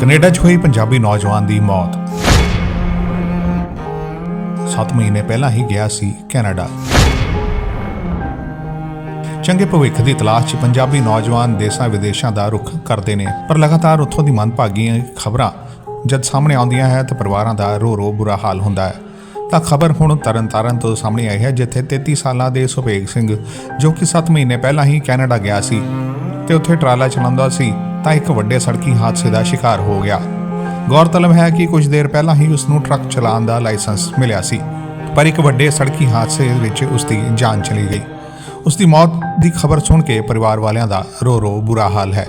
Canada 'ਚ ਹੋਈ ਪੰਜਾਬੀ ਨੌਜਵਾਨ ਦੀ ਮੌਤ। 7 ਮਹੀਨੇ ਪਹਿਲਾਂ ਹੀ ਗਿਆ ਸੀ ਕੈਨੇਡਾ। ਚੰਗੇ ਭਵਿੱਖ ਦੀ ਤਲਾਸ਼ 'ਚ ਪੰਜਾਬੀ ਨੌਜਵਾਨ ਦੇਸ਼ਾਂ ਵਿਦੇਸ਼ਾਂ ਦਾ ਰੁਖ ਕਰਦੇ ਨੇ, ਪਰ ਲਗਾਤਾਰ ਉੱਥੋਂ ਦੀ ਮੰਦਭਾਗੀਆਂ ਖਬਰਾਂ ਜਦ ਸਾਹਮਣੇ ਆਉਂਦੀਆਂ ਹੈ ਤਾਂ ਪਰਿਵਾਰਾਂ ਦਾ ਰੋ ਰੋ ਬੁਰਾ ਹਾਲ ਹੁੰਦਾ ਹੈ। ਤਾਂ ਖਬਰ ਹੁਣ ਤਰਨਤਾਰਨ ਤੋਂ ਸਾਹਮਣੇ ਆਈ ਹੈ, ਜਿੱਥੇ 33 ਸਾਲਾਂ ਦੇ ਸੁਭੇਗ ਸਿੰਘ ਜੋ ਕਿ 7 ਮਹੀਨੇ ਪਹਿਲਾਂ ਹੀ ਕੈਨੇਡਾ ਗਿਆ ਸੀ ਤੇ ਉੱਥੇ ਟਰਾਲਾ ਚਲਾਉਂਦਾ ਸੀ। ਤਾਂ ਇੱਕ ਵੱਡੇ ਸੜਕੀ ਹਾਦਸੇ ਦਾ ਸ਼ਿਕਾਰ ਹੋ ਗਿਆ। ਗੌਰਤਲਬ ਹੈ ਕਿ ਕੁਝ ਦੇਰ ਪਹਿਲਾਂ ਹੀ ਉਸ ਨੂੰ ਟਰੱਕ ਚਲਾਉਣ ਦਾ ਲਾਇਸੈਂਸ ਮਿਲਿਆ ਸੀ, ਪਰ ਇੱਕ ਵੱਡੇ ਸੜਕੀ ਹਾਦਸੇ ਵਿੱਚ ਉਸ ਦੀ ਜਾਨ ਚਲੀ ਗਈ। ਉਸ ਦੀ ਮੌਤ ਦੀ ਖਬਰ ਸੁਣ ਕੇ ਪਰਿਵਾਰ ਵਾਲਿਆਂ ਦਾ ਰੋ ਰੋ ਬੁਰਾ ਹਾਲ ਹੈ।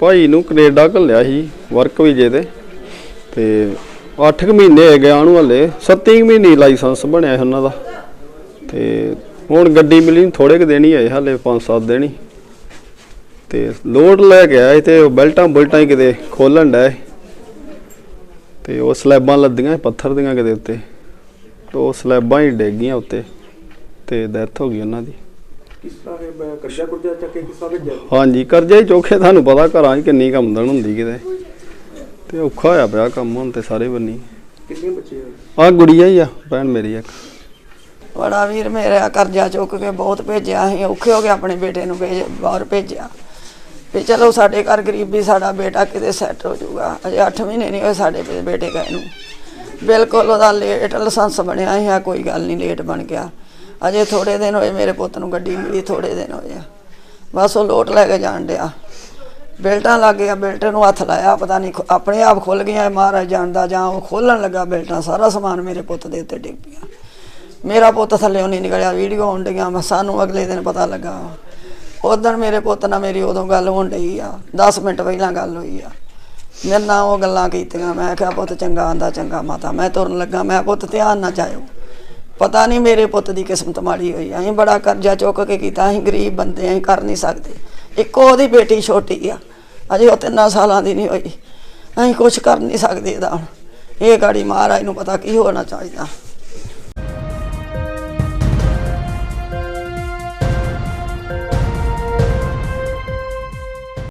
ਭਾਈ ਨੂੰ ਕੈਨੇਡਾ ਘੱਲਿਆ ਸੀ, ਵਰਕ ਵੀਜ਼ੇ ਤੇ। ਤੇ 8 ਮਹੀਨੇ ਹੋ ਗਏ ਉਹਨੂੰ ਹਲੇ 7 ਮਹੀਨੇ ਲਾਇਸੈਂਸ ਬਣਿਆ ਸੀ ਉਹਨਾਂ ਦਾ। ਤੇ ਹੁਣ ਗੱਡੀ ਮਿਲੀ ਥੋੜੇ ਕੁ ਦਿਨ ਹੀ ਆਏ ਹਲੇ 5-7 ਦਿਨ ਹੀ। ਤੇ ਲੋਡ ਲੈ ਕੇ ਆਏ ਤੇ ਉਹ ਬੈਲਟਾਂ ਬੁਲਟਾਂ ਹੀ ਕਿਤੇ ਖੋਲਣ ਡਏ ਤੇ ਉਹ ਸਲੈਬਾਂ ਲੱਦੀਆਂ ਪੱਥਰ ਦੀਆਂ ਕਿਤੇ ਉੱਤੇ। ਤੇ ਉਹ ਸਲੈਬਾਂ ਹੀ ਡਿੱਗ ਗਈਆਂ ਉੱਤੇ ਤੇ ਡੈਥ ਹੋ ਗਈ ਉਹਨਾਂ ਦੀ। ਕਿਸ ਤਰ੍ਹਾਂ ਇਹ ਮੈਂ ਕਰਜ਼ਾ ਕੁਰਜ਼ਾ ਚੱਕੇ ਕਿਸ ਤਰ੍ਹਾਂ ਭੇਜਿਆ? ਹਾਂਜੀ ਕਰਜ਼ੇ ਹੀ ਚੋਖੇ ਤੁਹਾਨੂੰ ਪਤਾ ਘਰਾਂ 'ਚ ਕਿੰਨੀ ਕਮਦਨ ਹੁੰਦੀ ਕਿਤੇ। ਤੇ ਔਖਾ ਹੋਇਆ ਪਿਆ ਕੰਮ ਹੁਣ ਤੇ ਸਾਰੇ ਬੰਨੀ। ਕਿੰਨੇ ਬੱਚੇ ਆ? ਆ ਗੁੜੀਆ ਹੀ ਆ ਭੈਣ ਮੇਰੀ ਇੱਕ। ਬੜਾ ਵੀਰ ਮੇਰਾ ਕਰਜ਼ਾ ਚੁੱਕ ਕੇ ਬਹੁਤ ਭੇਜਿਆ ਅਸੀਂ ਔਖੇ ਹੋ ਗਏ ਆਪਣੇ ਬੇਟੇ ਨੂੰ ਭੇਜ, ਬਾਹਰ ਭੇਜਿਆ। ਵੀ ਚਲੋ ਸਾਡੇ ਘਰ ਗਰੀਬੀ ਸਾਡਾ ਬੇਟਾ ਕਿਤੇ ਸੈੱਟ ਹੋ ਜਾਊਗਾ, ਅਜੇ 8 ਮਹੀਨੇ ਨਹੀਂ ਹੋਏ ਸਾਡੇ ਬੇਟੇ ਗਏ ਨੂੰ। ਬਿਲਕੁਲ ਉਹਦਾ ਲੇਟ ਲਾਇਸੈਂਸ ਬਣਿਆ ਸੀ ਆ ਕੋਈ ਗੱਲ ਨਹੀਂ ਲੇਟ ਬਣ ਗਿਆ। ਅਜੇ ਥੋੜੇ ਦਿਨ ਹੋਏ ਮੇਰੇ ਪੁੱਤ ਨੂੰ ਗੱਡੀ ਮਿਲੀ ਥੋੜੇ ਦਿਨ ਹੋਏ ਆ। ਬਸ ਉਹ ਲੋਟ ਲੈ ਕੇ ਜਾਣ ਡਿਆ। ਬੈਲਟਾਂ ਲੱਗ ਗਿਆ ਬੈਲਟ ਨੂੰ ਹੱਥ ਲਾਇਆ, ਪਤਾ ਨਹੀਂ ਆਪਣੇ ਆਪ ਖੁੱਲ ਗਈਆਂ, ਮਹਾਰਾਜ ਜਾਣਦਾ ਜਾਂ ਉਹ ਖੋਲਣ ਲੱਗਾ ਬੈਲਟਾਂ, ਸਾਰਾ ਸਮਾਨ ਮੇਰੇ ਪੁੱਤ ਦੇ ਉੱਤੇ ਡਿੱਗ ਪਿਆ। ਮੇਰਾ ਪੁੱਤ ਥੱਲੇ ਨਹੀਂ ਨਿਕਲਿਆ, ਵੀਡੀਓ ਆਉਣ ਡਈਆਂ ਮੈਂ ਸਾਨੂੰ ਅਗਲੇ ਦਿਨ ਪਤਾ ਲੱਗਾ ਉਦੋਂ ਮੇਰੇ ਪੁੱਤ ਨਾਲ ਮੇਰੀ ਉਦੋਂ ਗੱਲ ਹੋਣ ਡਈ ਆ 10 ਮਿੰਟ ਪਹਿਲਾਂ ਗੱਲ ਹੋਈ ਆ। ਮੇਰੇ ਨਾਲ ਉਹ ਗੱਲਾਂ ਕੀਤੀਆਂ, ਮੈਂ ਕਿਹਾ, ਪੁੱਤ ਚੰਗਾ ਆਂਦਾ, ਚੰਗਾ ਮਾਤਾ, ਮੈਂ ਤੁਰਨ ਲੱਗਾ, ਮੈਂ ਪੁੱਤ ਧਿਆਨ ਨਾ ਜਾਇਓ। ਪਤਾ ਨਹੀਂ ਮੇਰੇ ਪੁੱਤ ਦੀ ਕਿਸਮਤ ਮਾੜੀ ਹੋਈ ਅਸੀਂ ਬੜਾ ਕਰਜ਼ਾ ਚੁੱਕ ਕੇ ਕੀਤਾ, ਅਸੀਂ ਗਰੀਬ ਬੰਦੇ ਅਸੀਂ ਕਰ ਨਹੀਂ ਸਕਦੇ। ਇੱਕੋ ਉਹਦੀ ਬੇਟੀ ਛੋਟੀ ਆ, ਅਜੇ ਉਹ ਤਿੰਨਾਂ ਸਾਲਾਂ ਦੀ ਨਹੀਂ ਹੋਈ। ਅਸੀਂ ਕੁਝ ਕਰ ਨਹੀਂ ਸਕਦੇ ਇਹਦਾ ਇਹ ਗਾੜੀ ਮਹਾਰਾਜ ਨੂੰ ਪਤਾ ਕੀ ਹੋਣਾ ਚਾਹੀਦਾ।